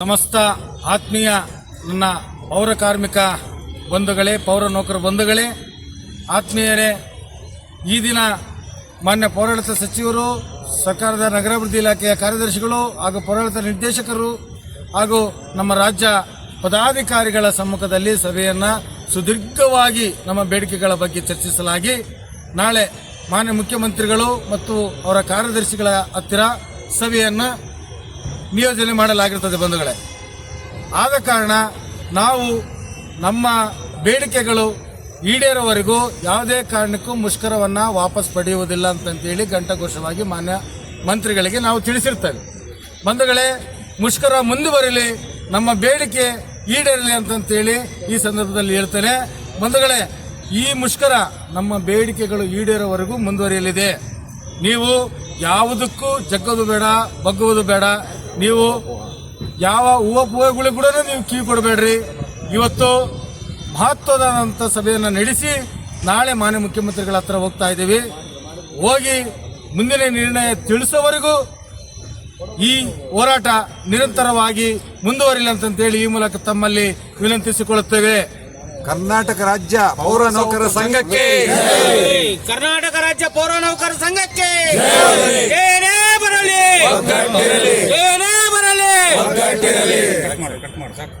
ಸಮಸ್ತ ಆತ್ಮೀಯ ನನ್ನ ಪೌರ ಕಾರ್ಮಿಕ ಬಂಧುಗಳೇ, ಪೌರ ನೌಕರ ಬಂಧುಗಳೇ, ಆತ್ಮೀಯರೇ, ಈ ದಿನ ಮಾನ್ಯ ಪೌರಾಡಳಿತ ಸಚಿವರು, ಸರ್ಕಾರದ ನಗರಾಭಿವೃದ್ಧಿ ಇಲಾಖೆಯ ಕಾರ್ಯದರ್ಶಿಗಳು ಹಾಗೂ ಪೌರಾಡಳಿತ ನಿರ್ದೇಶಕರು ಹಾಗೂ ನಮ್ಮ ರಾಜ್ಯ ಪದಾಧಿಕಾರಿಗಳ ಸಮ್ಮುಖದಲ್ಲಿ ಸಭೆಯನ್ನು ಸುದೀರ್ಘವಾಗಿ ನಮ್ಮ ಬೇಡಿಕೆಗಳ ಬಗ್ಗೆ ಚರ್ಚಿಸಲಾಗಿ, ನಾಳೆ ಮಾನ್ಯ ಮುಖ್ಯಮಂತ್ರಿಗಳು ಮತ್ತು ಅವರ ಕಾರ್ಯದರ್ಶಿಗಳ ಹತ್ತಿರ ಸಭೆಯನ್ನು ನಿಯೋಜನೆ ಮಾಡಲಾಗಿರುತ್ತದೆ ಬಂಧುಗಳೇ. ಆದ ಕಾರಣ ನಾವು ನಮ್ಮ ಬೇಡಿಕೆಗಳು ಈಡೇರೋವರೆಗೂ ಯಾವುದೇ ಕಾರಣಕ್ಕೂ ಮುಷ್ಕರವನ್ನು ವಾಪಸ್ ಪಡೆಯುವುದಿಲ್ಲ ಅಂತಂತೇಳಿ ಘಂಟಾಘೋಷವಾಗಿ ಮಾನ್ಯ ಮಂತ್ರಿಗಳಿಗೆ ನಾವು ತಿಳಿಸಿರ್ತೇವೆ. ಬಂಧುಗಳೇ, ಮುಷ್ಕರ ಮುಂದುವರಿಲಿ, ನಮ್ಮ ಬೇಡಿಕೆ ಈಡೇರಲಿ ಅಂತಂತೇಳಿ ಈ ಸಂದರ್ಭದಲ್ಲಿ ಹೇಳ್ತೇನೆ. ಬಂಧುಗಳೇ, ಈ ಮುಷ್ಕರ ನಮ್ಮ ಬೇಡಿಕೆಗಳು ಈಡೇರೋವರೆಗೂ ಮುಂದುವರಿಯಲಿದೆ. ನೀವು ಯಾವುದಕ್ಕೂ ಜಗ್ಗೋದು ಬೇಡ, ಬಗ್ಗುವುದು ಬೇಡ. ನೀವು ಯಾವ ಹೂವು ಪೂವಗಳಿಗೆ ಕೂಡ ನೀವು ಕಿವಿ ಕೊಡಬೇಡ್ರಿ. ಇವತ್ತು ಮಹತ್ವದಾದಂಥ ಸಭೆಯನ್ನು ನಡೆಸಿ ನಾಳೆ ಮಾನ್ಯ ಮುಖ್ಯಮಂತ್ರಿಗಳ ಹತ್ರ ಹೋಗ್ತಾ ಇದ್ದೀವಿ. ಹೋಗಿ ಮುಂದಿನ ನಿರ್ಣಯ ತಿಳಿಸೋವರೆಗೂ ಈ ಹೋರಾಟ ನಿರಂತರವಾಗಿ ಮುಂದುವರಿಲ್ಲ ಅಂತಂತೇಳಿ ಈ ಮೂಲಕ ತಮ್ಮಲ್ಲಿ ವಿನಂತಿಸಿಕೊಳ್ಳುತ್ತೇವೆ. ಕರ್ನಾಟಕ ರಾಜ್ಯ ಪೌರ ನೌಕರ ಸಂಘಕ್ಕೆ. ಕರ್ನಾಟಕ ರಾಜ್ಯ ಪೌರ ನೌಕರ ಸಂಘಕ್ಕೆ. ಏನೇ ಬರಲಿ. ಕಟ್ ಮಾಡು ಕಟ್ ಮಾಡು ಸಾಕು